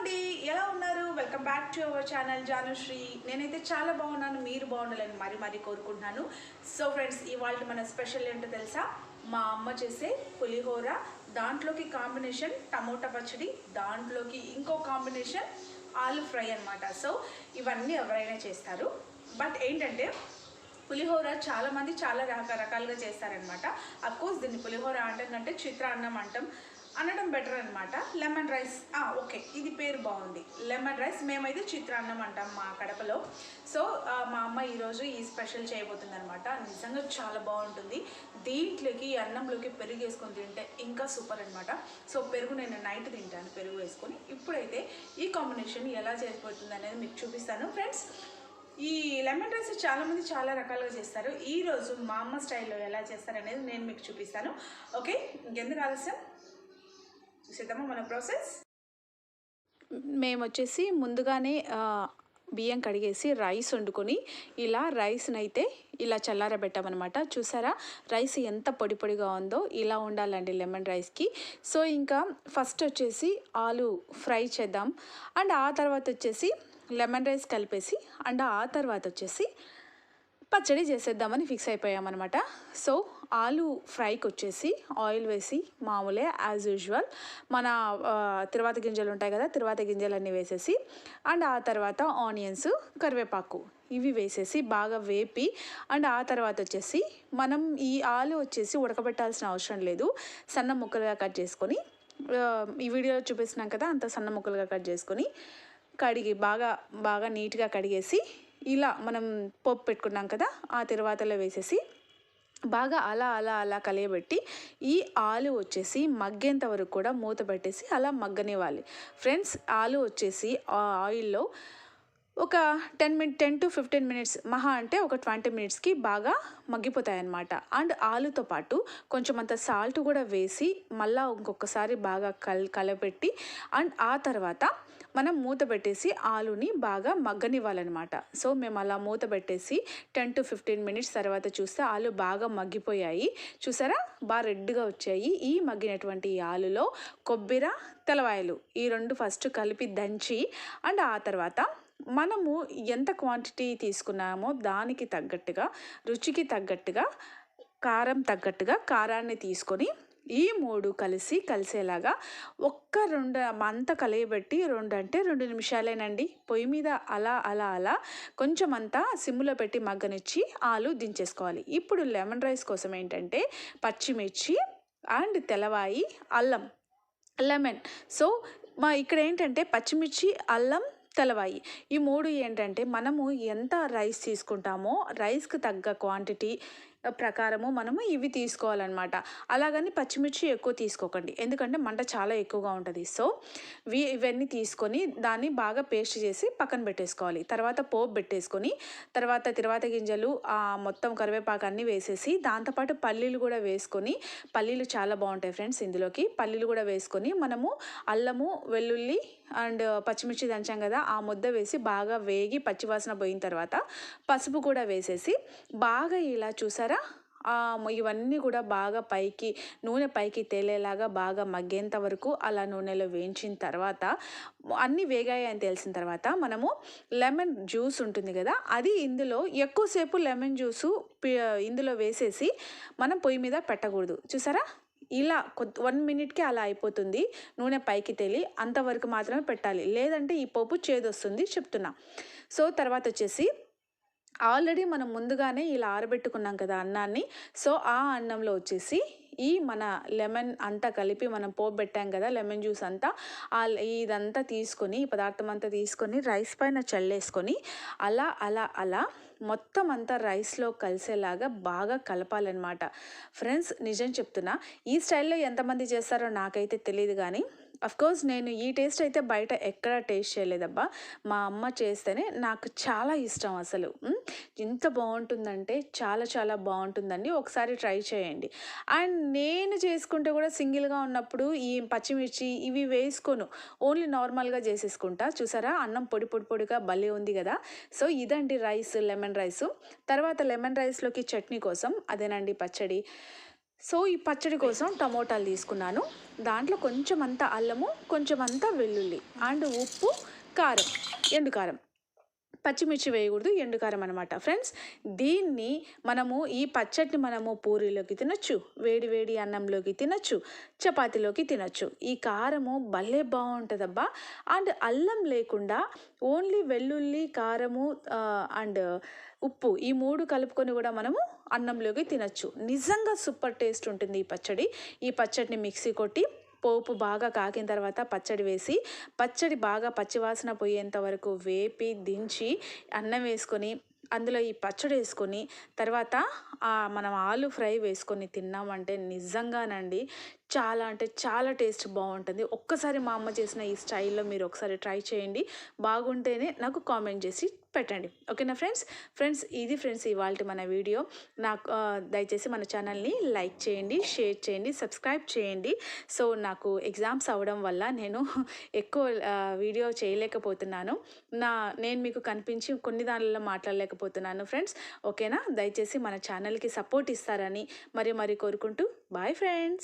అండి ఎలా ఉన్నారు? Welcome back to our channel Janushri నేనైతే చాలా బాగున్నాను మీరు బాగుండాలని మరి మరీ కోరుకుంటున్నాను. సో ఫ్రెండ్స్ ఇవాళ మన స్పెషల్ ఏంటో తెలుసా? మా అమ్మ చేసే పులిహోర దాంట్లోకి కాంబినేషన్ టమోటా పచ్చడి దాంట్లోకి ఇంకో కాంబినేషన్ ఆలు ఫ్రై అన్నమాట. సో ఇవన్నీ ఎవరైనా చేస్తారు. బట్ ఏంటంటే పులిహోర చాలామంది చాలా రకరకాలుగా చేస్తారనమాట అఫ్కోర్స్ దీన్ని పులిహోర అంటే చిత్ర అన్నం అంటాం. అనడం బెటర్ అనమాట లెమన్ రైస్ ఓకే. ఇది పేరు బాగుంది. లెమన్ రైస్ మేమైతే చిత్రాన్నం అంటాం మా కడపలో. సో మా అమ్మ ఈరోజు ఈ స్పెషల్ చేయబోతుంది అనమాట నిజంగా చాలా బాగుంటుంది. దీంట్లోకి అన్నంలోకి పెరుగు వేసుకొని తింటే ఇంకా సూపర్ అనమాట సో పెరుగు నేను నైట్ తింటాను. పెరుగు వేసుకొని. ఇప్పుడైతే ఈ కాంబినేషన్ ఎలా చేయబోతుంది అనేది మీకు చూపిస్తాను. ఫ్రెండ్స్ ఈ లెమన్ రైస్ చాలామంది చాలా రకాలుగా చేస్తారు. ఈరోజు మా అమ్మ స్టైల్లో ఎలా చేస్తారు అనేది నేను మీకు చూపిస్తాను. ఓకే ఇంకెందుకు ఆలస్యం? చూసేద్దామా మన ప్రాసెస్? మేము వచ్చేసి ముందుగానే బియ్యం కడిగేసి రైస్ వండుకొని ఇలా రైస్ని అయితే ఇలా చల్లారబెట్టామన్నమాట. చూసారా? రైస్ ఎంత పొడి పొడిగా ఉందో ఇలా ఉండాలండి లెమన్ రైస్కి. సో ఇంకా ఫస్ట్ వచ్చేసి ఆలు ఫ్రై చేద్దాం. అండ్ ఆ తర్వాత వచ్చేసి లెమన్ రైస్ కలిపేసి అండ్ ఆ తర్వాత వచ్చేసి పచ్చడి చేసేద్దామని ఫిక్స్ అయిపోయామన్నమాట. సో ఆలు ఫ్రైకి వచ్చేసి ఆయిల్ వేసి మామూలే యాజ్ యూజువల్ మన తర్వాత తిరువాత గింజలు ఉంటాయి కదా తిరువాత గింజలన్నీ వేసేసి అండ్ ఆ తర్వాత ఆనియన్స్ కరివేపాకు ఇవి వేసేసి బాగా వేపి అండ్ ఆ తర్వాత వచ్చేసి మనం ఈ ఆలు వచ్చేసి ఉడకబెట్టాల్సిన అవసరం లేదు. సన్న ముక్కలుగా కట్ చేసుకొని ఈ వీడియోలో చూపిస్తున్నాం కదా అంత సన్న ముక్కలుగా కట్ చేసుకొని కడిగి బాగా బాగా నీట్గా కడిగేసి ఇలా మనం పప్పు పెట్టుకున్నాం కదా ఆ తర్వాతలో వేసేసి బాగా అలా అలా అలా కలియబెట్టి ఈ ఆలు వచ్చేసి మగ్గేంత వరకు కూడా మూత పెట్టేసి అలా మగ్గనివ్వాలి. ఫ్రెండ్స్ ఆలు వచ్చేసి ఆ ఆయిల్లో ఒక ten minute ten to fifteen minutes మహా అంటే ఒక ట్వంటీ మినిట్స్కి బాగా మగ్గిపోతాయి అన్నమాట అండ్ ఆలుతో పాటు కొంచెం అంత సాల్ట్ కూడా వేసి మళ్ళా ఇంకొకసారి బాగా కల్ కలపెట్టి అండ్ ఆ తర్వాత మనం మూత పెట్టేసి ఆలుని బాగా మగ్గనివ్వాలన్నమాట. సో మేము అలా మూత పెట్టేసి టెన్ టు ఫిఫ్టీన్ మినిట్స్ తర్వాత చూస్తే ఆలు బాగా మగ్గిపోయాయి. చూసారా? బాగా రెడ్గా వచ్చాయి. ఈ మగ్గినటువంటి ఆలులో కొబ్బరి తెలవాయలు ఈ రెండు ఫస్ట్ కలిపి దంచి అండ్ ఆ తర్వాత మనము ఎంత క్వాంటిటీ తీసుకున్నామో దానికి తగ్గట్టుగా రుచికి తగ్గట్టుగా కారం తగ్గట్టుగా కారాన్ని తీసుకొని ఈ మూడు కలిసి కలిసేలాగా ఒక్క రెండు అంతా కలియబెట్టి రెండు అంటే రెండు నిమిషాలేనండి. పొయ్యి మీద అలా అలా అలా కొంచెం అంతా సిమ్లో పెట్టి మగ్గనిచ్చి ఆలు దించేసుకోవాలి. ఇప్పుడు లెమన్ రైస్ కోసం ఏంటంటే పచ్చిమిర్చి అండ్ తెల్లవాయి అల్లం లెమన్. సో మా ఇక్కడ ఏంటంటే పచ్చిమిర్చి అల్లం తెలవాయి. ఈ మూడు ఏంటంటే మనము ఎంత రైస్ తీసుకుంటామో రైస్కి తగ్గ క్వాంటిటీ ప్రకారము మనము ఇవి తీసుకోవాలన్నమాట. అలాగని పచ్చిమిర్చి ఎక్కువ తీసుకోకండి. ఎందుకంటే మంట చాలా ఎక్కువగా ఉంటుంది. సో వి ఇవన్నీ తీసుకొని దాన్ని బాగా పేస్ట్ చేసి పక్కన పెట్టేసుకోవాలి. తర్వాత పోపు పెట్టేసుకొని తర్వాత తిరువాత గింజలు మొత్తం కరివేపాకు అన్నీ వేసేసి దాంతోపాటు పల్లీలు కూడా వేసుకొని పల్లీలు చాలా బాగుంటాయి ఫ్రెండ్స్ ఇందులోకి. పల్లీలు కూడా వేసుకొని మనము అల్లము వెల్లుల్లి అండ్ పచ్చిమిర్చి దంచాం కదా ఆ ముద్ద వేసి బాగా వేగి పచ్చివాసన పోయిన తర్వాత పసుపు కూడా వేసేసి బాగా ఇలా చూసారు చూసారా ఇవన్నీ కూడా బాగా పైకి నూనె పైకి తేలేలాగా బాగా మగ్గేంత వరకు అలా నూనెలో వేయించిన తర్వాత అన్నీ వేగాయి అని తెలిసిన తర్వాత మనము లెమన్ జ్యూస్ ఉంటుంది కదా అది ఇందులో ఎక్కువసేపు లెమన్ జ్యూసు ఇందులో వేసేసి మనం పొయ్యి మీద పెట్టకూడదు. చూసారా? ఇలా కొద్ది వన్ మినిట్కి అలా అయిపోతుంది నూనె పైకి తేలి అంతవరకు మాత్రమే పెట్టాలి. లేదంటే ఈ పప్పు చేదొస్తుంది చెప్తున్నా. సో తర్వాత వచ్చేసి ఆల్రెడీ మనం ముందుగానే ఇలా ఆరబెట్టుకున్నాం కదా అన్నాన్ని. సో ఆ అన్నంలో వచ్చేసి ఈ మన లెమన్ అంతా కలిపి మనం పోబెట్టాం కదా లెమన్ జ్యూస్ అంతా. ఆ ఇదంతా తీసుకొని ఈ పదార్థం అంతా తీసుకొని రైస్ పైన చల్లేసుకొని అలా అలా అలా మొత్తం అంతా రైస్లో కలిసేలాగా బాగా కలపాలన్నమాట. ఫ్రెండ్స్ నిజం చెప్తున్నా ఈ స్టైల్లో ఎంతమంది చేస్తారో నాకైతే తెలియదు కానీ అఫ్కోర్స్ నేను ఈ టేస్ట్ అయితే బయట ఎక్కడ టేస్ట్ చేయలేదబ్బా. మా అమ్మ చేస్తేనే నాకు చాలా ఇష్టం అసలు. ఎంత బాగుంటుందంటే చాలా చాలా బాగుంటుందండి. ఒకసారి ట్రై చేయండి. అండ్ నేను చేసుకుంటే కూడా సింగిల్గా ఉన్నప్పుడు ఈ పచ్చిమిర్చి ఇవి వేసుకోను. ఓన్లీ నార్మల్గా చేసేసుకుంటా. చూసారా? అన్నం పొడి పొడి పొడిగా భలే ఉంది కదా? సో ఇదండి రైస్ లెమన్ రైస్. తర్వాత లెమన్ రైస్లోకి చట్నీ కోసం అదేనండి పచ్చడి. సో ఈ పచ్చడి కోసం టమోటాలు తీసుకున్నాను. దాంట్లో కొంచెం అంత అల్లము కొంచెం అంత వెల్లుల్లి అండ్ ఉప్పు కారం ఎండు కారం. పచ్చిమిర్చి వేయకూడదు ఎండుకారం అనమాట ఫ్రెండ్స్ దీన్ని మనము ఈ పచ్చడిని మనము పూరీలోకి తినొచ్చు వేడి వేడి అన్నంలోకి తినొచ్చు చపాతీలోకి తినొచ్చు. ఈ కారము భలే బాగుంటుందబ్బా. అండ్ అల్లం లేకుండా ఓన్లీ వెల్లుల్లి కారము అండ్ ఉప్పు ఈ మూడు కలుపుకొని కూడా మనము అన్నంలోకి తినొచ్చు. నిజంగా సూపర్ టేస్ట్ ఉంటుంది ఈ పచ్చడి. ఈ పచ్చడిని మిక్సీ కొట్టి పోపు బాగా కాకిన తర్వాత పచ్చడి వేసి పచ్చడి బాగా పచ్చివాసన పోయేంత వరకు వేపి దించి అన్నం వేసుకొని అందులో ఈ పచ్చడి వేసుకొని తర్వాత మనం ఆలు ఫ్రై వేసుకొని తిన్నామంటే నిజంగానండి చాలా అంటే చాలా టేస్ట్ బాగుంటుంది. ఒక్కసారి మా అమ్మ చేసిన ఈ స్టైల్లో మీరు ఒకసారి ట్రై చేయండి. బాగుంటేనే నాకు కామెంట్ చేసి పెట్టండి. ఓకేనా ఫ్రెండ్స్? ఫ్రెండ్స్ ఇది ఫ్రెండ్స్ ఇవాళ మన వీడియో. నాకు దయచేసి మన ఛానల్ని లైక్ చేయండి షేర్ చేయండి సబ్స్క్రైబ్ చేయండి. సో నాకు ఎగ్జామ్స్ అవ్వడం వల్ల నేను ఎక్కువ వీడియో చేయలేకపోతున్నాను. నా నేను మీకు కనిపించి కొన్ని దానిలో మాట్లాడలేకపోతున్నాను ఫ్రెండ్స్. ఓకేనా? దయచేసి మన ఛానల్కి సపోర్ట్ ఇస్తారని మరి మరి కోరుకుంటూ. Bye friends!